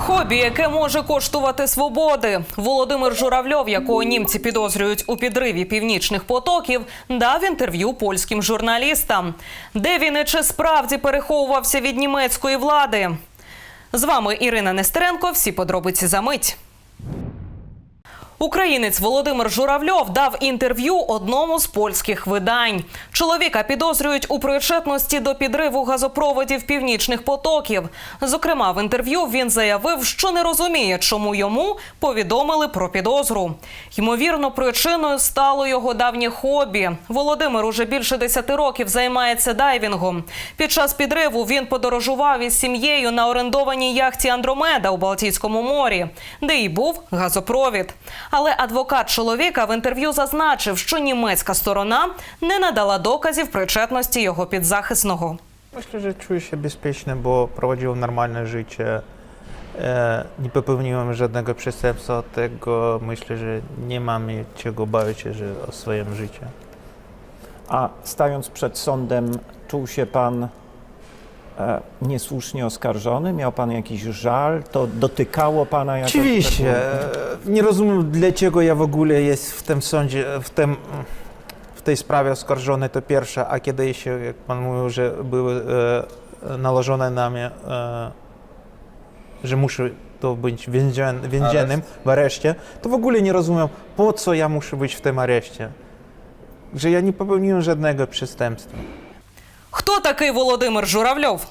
Хобі, яке може коштувати свободи. Володимир Журавльов, якого німці підозрюють у підриві північних потоків, дав інтерв'ю польським журналістам. Де він і чи справді переховувався від німецької влади? З вами Ірина Нестеренко. Всі подробиці за мить. Українець Володимир Журавльов дав інтерв'ю одному з польських видань. Чоловіка підозрюють у причетності до підриву газопроводів північних потоків. Зокрема, в інтерв'ю він заявив, що не розуміє, чому йому повідомили про підозру. Ймовірно, причиною стало його давнє хобі. Володимир уже більше 10 років займається дайвінгом. Під час підриву він подорожував із сім'єю на орендованій яхті Андромеда у Балтійському морі, де й був газопровід. Але адвокат чоловіка в інтерв'ю зазначив, що німецька сторона не надала доказів причетності його підзахисного. Myślę, że czuję się bezpiecznie, bo prowadziłem normalne życie. E, nie popełniłem żadnego przestępstwa, tego myślę, że nie mam czego bawić się że o swoim życiu. A stając przed sądem, czuł się pan e, niesłusznie oskarżony? Miał pan jakiś żal? To dotykało pana jakoś? Oczywiście. e, Nie rozumiem, dlaczego ja w ogóle jest w tym sądzie, w, tym, w tej sprawie oskarżony, to pierwsze, a kiedy jeszcze, jak pan mówił, że były e, nałożone na mnie, e, że muszę to być więzień, więziennym w areszcie, to w ogóle nie rozumiem, po co ja muszę być w tym areszcie. Że ja nie popełniłem żadnego przestępstwa. Хто такий Володимир Журавльов?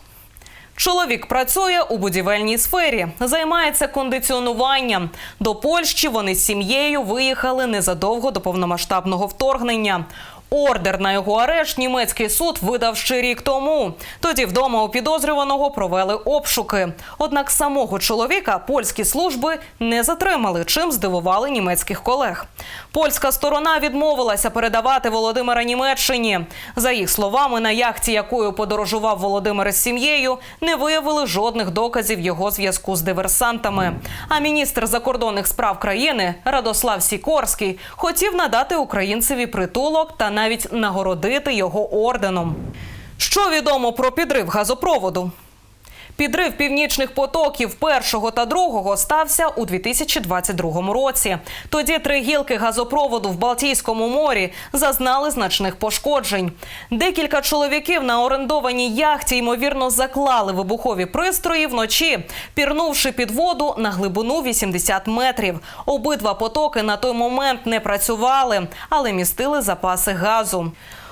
Чоловік працює у будівельній сфері, займається кондиціонуванням. До Польщі вони з сім'єю виїхали незадовго до повномасштабного вторгнення. Ордер на його арешт німецький суд видав ще рік тому. Тоді вдома у підозрюваного провели обшуки. Однак самого чоловіка польські служби не затримали, чим здивували німецьких колег. Польська сторона відмовилася передавати Володимира Німеччині. За їх словами, на яхті, якою подорожував Володимир з сім'єю, не виявили жодних доказів його зв'язку з диверсантами. А міністр закордонних справ країни Радослав Сікорський хотів надати українцеві притулок та навіть нагородити його орденом. Що відомо про підрив газопроводу? Підрив північних потоків першого та другого стався у 2022 році. Тоді три гілки газопроводу в Балтійському морі зазнали значних пошкоджень. Декілька чоловіків на орендованій яхті ймовірно заклали вибухові пристрої вночі, пірнувши під воду на глибину 80 метрів. Обидва потоки на той момент не працювали, але містили запаси газу.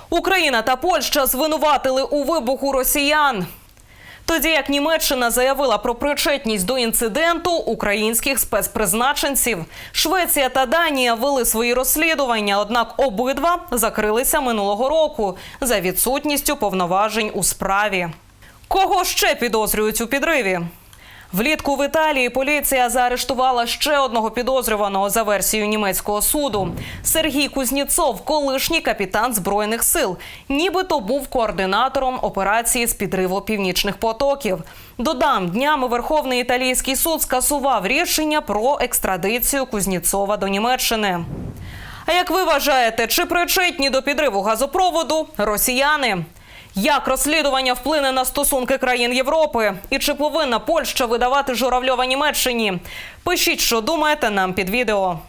Україна та Польща звинуватили у вибуху росіян. Тоді як Німеччина заявила про причетність до інциденту українських спецпризначенців, Швеція та Данія вели свої розслідування, однак обидва закрилися минулого року за відсутністю повноважень у справі. Кого ще підозрюють у підриві? Влітку в Італії поліція заарештувала ще одного підозрюваного за версією німецького суду. Сергій Кузніцов, колишній капітан збройних сил, нібито був координатором операції з підриву північних потоків. Додам, днями Верховний італійський суд скасував рішення про екстрадицію Кузніцова до Німеччини. А як ви вважаєте, чи причетні до підриву газопроводу росіяни? Як розслідування вплине на стосунки країн Європи? І чи повинна Польща видавати Журавльова Німеччині? Пишіть, що думаєте нам під відео.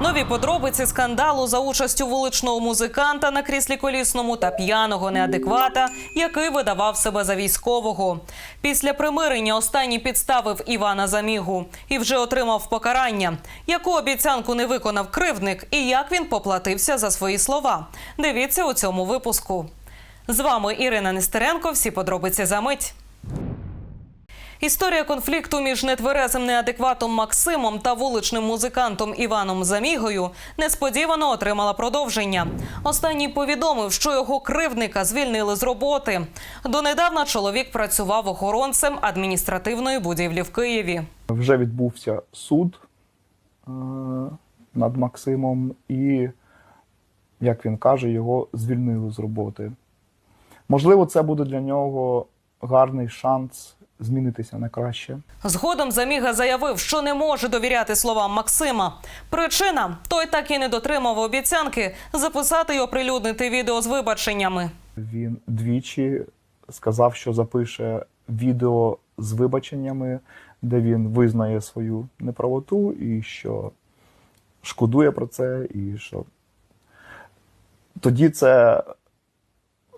Нові подробиці скандалу за участю вуличного музиканта на кріслі колісному та п'яного неадеквата, який видавав себе за військового. Після примирення останній підставив Івана Замігу і вже отримав покарання. Яку обіцянку не виконав кривдник і як він поплатився за свої слова? Дивіться у цьому випуску. З вами Ірина Нестеренко. Всі подробиці за мить. Історія конфлікту між нетверезим неадекватом Максимом та вуличним музикантом Іваном Замігою несподівано отримала продовження. Останній повідомив, що його кривдника звільнили з роботи. Донедавна чоловік працював охоронцем адміністративної будівлі в Києві. Вже відбувся суд е, над Максимом, і, як він каже, його звільнили з роботи. Можливо, це буде для нього гарний шанс змінитися на краще. Згодом Заміга заявив, що не може довіряти словам Максима. Причина той так і не дотримав обіцянки записати і оприлюднити відео з вибаченнями. Він двічі сказав, що запише відео з вибаченнями, де він визнає свою неправоту і що шкодує про це, і що тоді це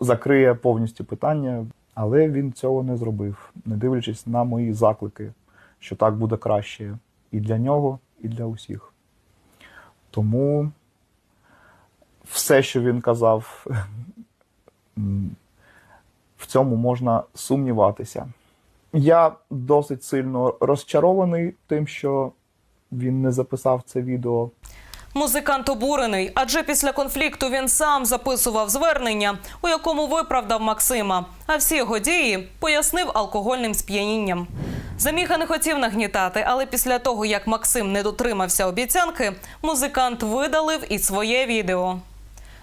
закриє повністю питання, але він цього не зробив, не дивлячись на мої заклики, що так буде краще і для нього, і для усіх. Тому все, що він казав, в цьому можна сумніватися. Я досить сильно розчарований тим, що він не записав це відео. Музикант обурений, адже після конфлікту він сам записував звернення, у якому виправдав Максима. А всі його дії пояснив алкогольним сп'янінням. Заміга не хотів нагнітати, але після того, як Максим не дотримався обіцянки, музикант видалив і своє відео.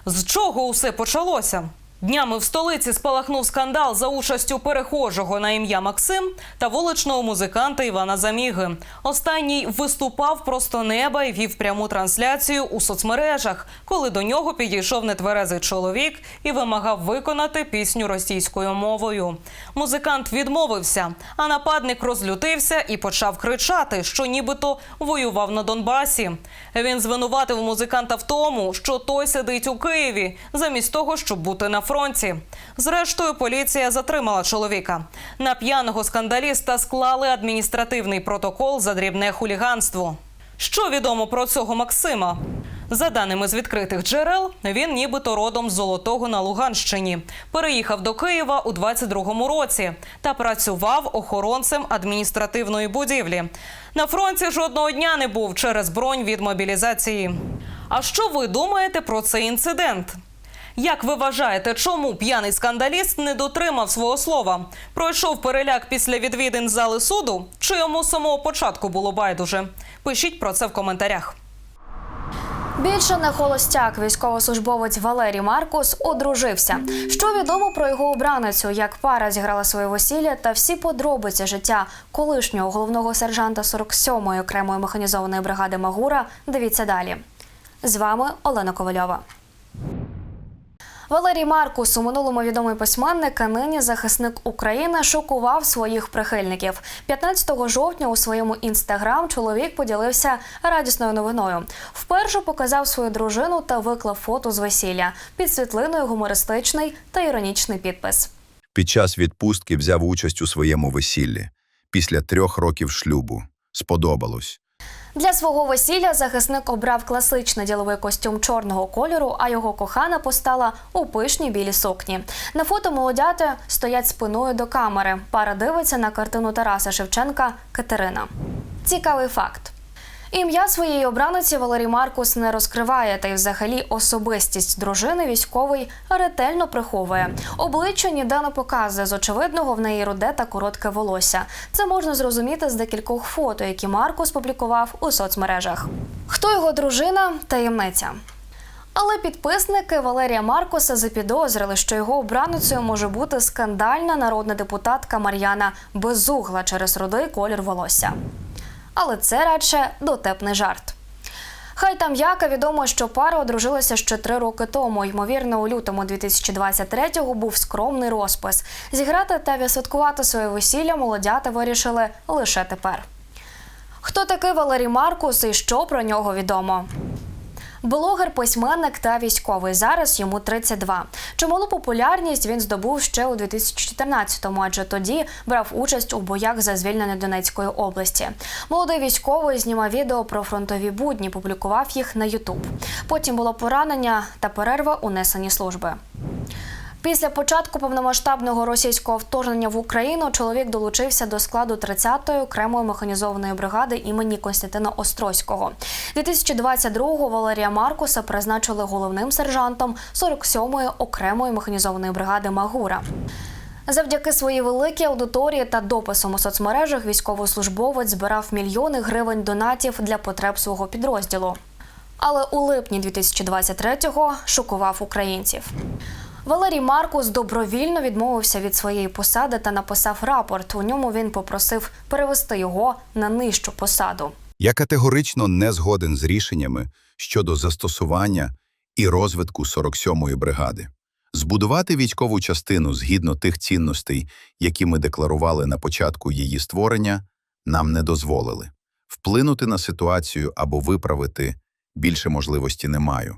З чого усе почалося? Днями в столиці спалахнув скандал за участю перехожого на ім'я Максим та вуличного музиканта Івана Заміги. Останній виступав просто неба і вів пряму трансляцію у соцмережах, коли до нього підійшов нетверезий чоловік і вимагав виконати пісню російською мовою. Музикант відмовився, а нападник розлютився і почав кричати, що нібито воював на Донбасі. Він звинуватив музиканта в тому, що той сидить у Києві, замість того, щоб бути на фронті. Зрештою, поліція затримала чоловіка. На п'яного скандаліста склали адміністративний протокол за дрібне хуліганство. Що відомо про цього Максима? За даними з відкритих джерел, він нібито родом з Золотого на Луганщині. Переїхав до Києва у 22-му році та працював охоронцем адміністративної будівлі. На фронті жодного дня не був через бронь від мобілізації. А що ви думаєте про цей інцидент? Як ви вважаєте, чому п'яний скандаліст не дотримав свого слова? Пройшов переляк після відвідин зали суду? Чи йому з самого початку було байдуже? Пишіть про це в коментарях. Більше не холостяк, військовослужбовець Валерій Маркус одружився. Що відомо про його обраницю, як пара зіграла своє весілля та всі подробиці життя колишнього головного сержанта 47-ї окремої механізованої бригади Магура. Дивіться далі. З вами Олена Ковальова. Валерій Маркус, у минулому відомий письменник, а нині захисник України, шокував своїх прихильників. 15 жовтня у своєму інстаграм чоловік поділився радісною новиною. Вперше показав свою дружину та виклав фото з весілля. Під світлиною гумористичний та іронічний підпис. Під час відпустки взяв участь у своєму весіллі. Після трьох років шлюбу. Сподобалось. Для свого весілля захисник обрав класичний діловий костюм чорного кольору, а його кохана постала у пишній білій сукні. На фото молодята стоять спиною до камери. Пара дивиться на картину Тараса Шевченка Катерина. Цікавий факт. Ім'я своєї обраниці Валерій Маркус не розкриває, та й взагалі особистість дружини військовий ретельно приховує. Обличчя ніде не показує. З очевидного в неї руде та коротке волосся. Це можна зрозуміти з декількох фото, які Маркус публікував у соцмережах. Хто його дружина? Таємниця. Але підписники Валерія Маркоса запідозрили, що його обраницею може бути скандальна народна депутатка Мар'яна Безугла через рудий колір волосся. Але це радше дотепний жарт. Хай там яка відомо, що пара одружилася ще три роки тому. Ймовірно, у лютому 2023-го був скромний розпис. Зіграти та відсвяткувати своє весілля молодята вирішили лише тепер. Хто такий Валерій Маркус і що про нього відомо? Блогер, письменник та військовий. Зараз йому 32. Чималу популярність він здобув ще у 2014-му, адже тоді брав участь у боях за звільнення Донецької області. Молодий військовий знімав відео про фронтові будні, публікував їх на Ютуб. Потім було поранення та перерва у несенні служби. Після початку повномасштабного російського вторгнення в Україну чоловік долучився до складу 30-ї окремої механізованої бригади імені Костянтина Острозького. 2022-го Валерія Маркуса призначили головним сержантом 47-ї окремої механізованої бригади Магура. Завдяки своїй великій аудиторії та дописам у соцмережах військовослужбовець збирав мільйони гривень донатів для потреб свого підрозділу. Але у липні 2023-го шокував українців. Валерій Маркус добровільно відмовився від своєї посади та написав рапорт. У ньому він попросив перевести його на нижчу посаду. Я категорично не згоден з рішеннями щодо застосування і розвитку 47-ї бригади. Збудувати військову частину згідно тих цінностей, які ми декларували на початку її створення, нам не дозволили. Вплинути на ситуацію або виправити більше можливості не маю.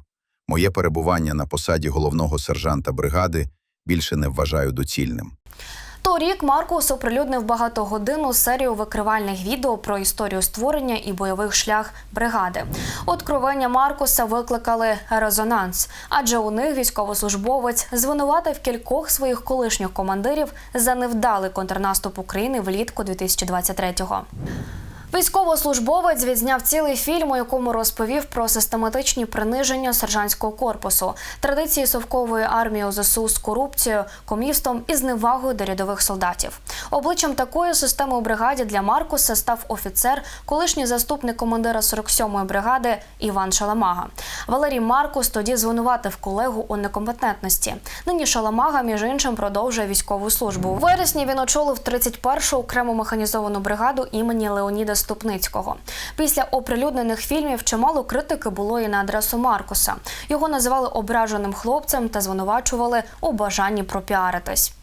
Моє перебування на посаді головного сержанта бригади більше не вважаю доцільним. Торік Маркус оприлюднив багатогодинну серію викривальних відео про історію створення і бойових шлях бригади. Откровення Маркуса викликали резонанс, адже у них військовослужбовець звинуватив кількох своїх колишніх командирів за невдалий контрнаступ України влітку 2023-го. Військовослужбовець відзняв цілий фільм, у якому розповів про систематичні приниження сержантського корпусу, традиції совкової армії ОЗСУ з корупцією, комівством і зневагою до рядових солдатів. Обличчям такої системи у бригаді для Маркуса став офіцер, колишній заступник командира 47-ї бригади Іван Шаламага. Валерій Маркус тоді звинуватив колегу у некомпетентності. Нині Шаламага, між іншим, продовжує військову службу. У вересні він очолив 31-шу окрему механізовану бригаду імені Леоніда Ступницького. Після оприлюднених фільмів чимало критики було і на адресу Маркуса. Його називали ображеним хлопцем та звинувачували у бажанні пропіаритись.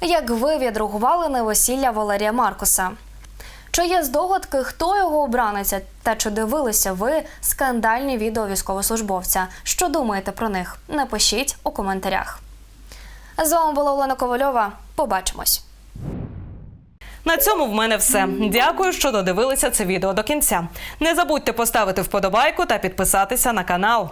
Як ви відреагували на весілля Валерія Маркуса? Чи є здогадки, хто його обраниться, та чи дивилися ви скандальні відео військовослужбовця? Що думаєте про них? Напишіть у коментарях. З вами була Олена Ковальова. Побачимось. На цьому в мене все. Дякую, що додивилися це відео до кінця. Не забудьте поставити вподобайку та підписатися на канал.